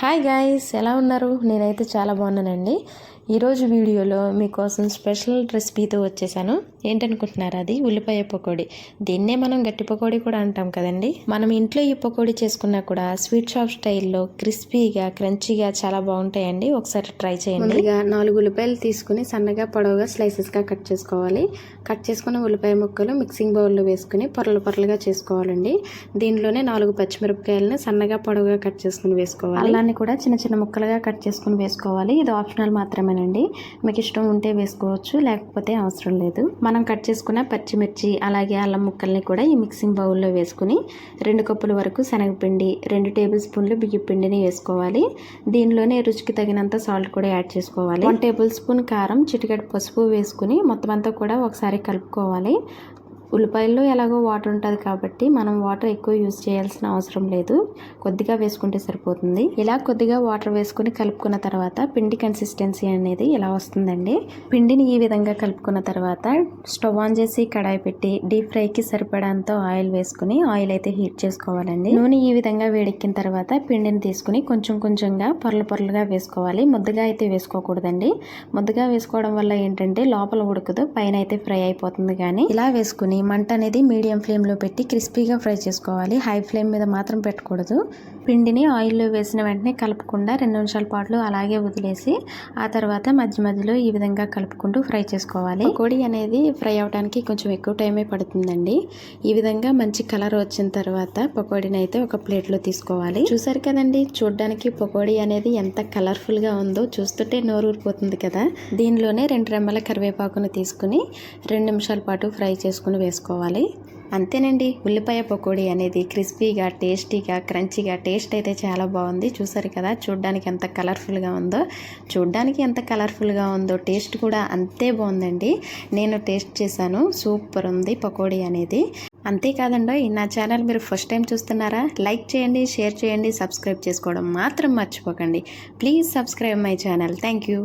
Hi guys ఎలా ఉన్నారు? నేనైతే చాలా బాగున్నానండి. ఈరోజు వీడియోలో మీకోసం స్పెషల్ రెసిపీతో వచ్చేసాను. ఏంటనుకుంటున్నారు అది? ఉల్లిపాయ పకోడీ. దీన్నే మనం గట్టి పకోడీ కూడా అంటాం కదండి. మనం ఇంట్లో ఈ పకోడీ చేసుకున్నా కూడా స్వీట్ షాప్ స్టైల్లో క్రిస్పీగా క్రంచీగా చాలా బాగుంటాయండి. ఒకసారి ట్రై చేయండి. ముందుగా నాలుగు ఉల్లిపాయలు తీసుకుని సన్నగా పొడవుగా స్లైసెస్గా కట్ చేసుకోవాలి. కట్ చేసుకున్న ఉల్లిపాయ ముక్కలు మిక్సింగ్ బౌల్లో వేసుకుని పొరలు పొరలుగా చేసుకోవాలండి. దీనిలోనే నాలుగు పచ్చిమిరపకాయలను సన్నగా పొడవుగా కట్ చేసుకుని వేసుకోవాలి. అల్లాన్ని కూడా చిన్న చిన్న ముక్కలుగా కట్ చేసుకుని వేసుకోవాలి. ఇది ఆప్షనల్ మాత్రమేనండి మీకు ఇష్టం ఉంటే వేసుకోవచ్చు లేకపోతే అవసరం లేదు. మనం కట్ చేసుకున్న పచ్చిమిర్చి అలాగే అల్లం ముక్కల్ని కూడా ఈ మిక్సింగ్ బౌల్లో వేసుకుని రెండు కప్పుల వరకు శనగపిండి రెండు టేబుల్ స్పూన్లు బియ్య పిండిని వేసుకోవాలి. దీనిలోనే రుచికి తగినంత సాల్ట్ కూడా యాడ్ చేసుకోవాలి. వన్ టేబుల్ స్పూన్ కారం చిటికెట్ పసుపు వేసుకుని మొత్తం అంతా కూడా ఒకసారి కలుపుకోవాలి. ఉల్లిపాయల్లో ఎలాగో వాటర్ ఉంటుంది కాబట్టి మనం వాటర్ ఎక్కువ యూజ్ చేయాల్సిన అవసరం లేదు. కొద్దిగా వేసుకుంటే సరిపోతుంది. ఇలా కొద్దిగా వాటర్ వేసుకుని కలుపుకున్న తర్వాత పిండి కన్సిస్టెన్సీ అనేది ఇలా వస్తుందండి? పిండిని ఈ విధంగా కలుపుకున్న తర్వాత స్టవ్ ఆన్ చేసి కడాయి పెట్టి డీప్ ఫ్రైకి సరిపడంత ఆయిల్ వేసుకుని ఆయిల్ అయితే హీట్ చేసుకోవాలండి. నూనె ఈ విధంగా వేడెక్కిన తర్వాత పిండిని తీసుకుని కొంచెం కొంచెంగా పొరలు పొరలుగా వేసుకోవాలి. ముద్దగా అయితే వేసుకోకూడదండి. ముద్దగా వేసుకోవడం వల్ల ఏంటంటే లోపల ఉడకదు పైన అయితే ఫ్రై అయిపోతుంది కానీ ఇలా వేసుకుని మంట అనేది మీడియం ఫ్లేమ్లో పెట్టి క్రిస్పీగా ఫ్రై చేసుకోవాలి. హై ఫ్లేమ్ మీద మాత్రం పెట్టకూడదు. పిండిని ఆయిల్లో వేసిన వెంటనే కలపకుండా రెండు నిమిషాల పాటు అలాగే వదిలేసి ఆ తర్వాత మధ్య మధ్యలో ఈ విధంగా కలుపుకుంటూ ఫ్రై చేసుకోవాలి. కోడి అనేది ఫ్రై అవడానికి కొంచెం ఎక్కువ టైమే పడుతుందండి. ఈ విధంగా మంచి కలర్ వచ్చిన తర్వాత పకోడీని అయితే ఒక ప్లేట్లో తీసుకోవాలి. చూసారు కదండి చూడడానికి పకోడీ అనేది ఎంత కలర్ఫుల్గా ఉందో చూస్తుంటే నోరు ఊరిపోతుంది కదా. దీనిలోనే రెండు రెమ్మల కరివేపాకును తీసుకుని రెండు నిమిషాల పాటు ఫ్రై చేసుకుని వేసుకోవాలి. అంతేనండి ఉల్లిపాయ పకోడీ అనేది క్రిస్పీగా టేస్టీగా క్రంచీగా టేస్ట్ అయితే చాలా బాగుంది. చూసారు కదా చూడ్డానికి ఎంత కలర్ఫుల్గా ఉందో. చూడ్డానికి ఎంత కలర్ఫుల్గా ఉందో టేస్ట్ కూడా అంతే బాగుందండి. నేను టేస్ట్ చేశాను సూపర్ ఉంది పకోడీ అనేది. అంతేకాదండి నా ఛానల్ మీరు ఫస్ట్ టైం చూస్తున్నారా లైక్ చేయండి షేర్ చేయండి సబ్స్క్రైబ్ చేసుకోవడం మాత్రం మర్చిపోకండి. Please subscribe my channel. Thank you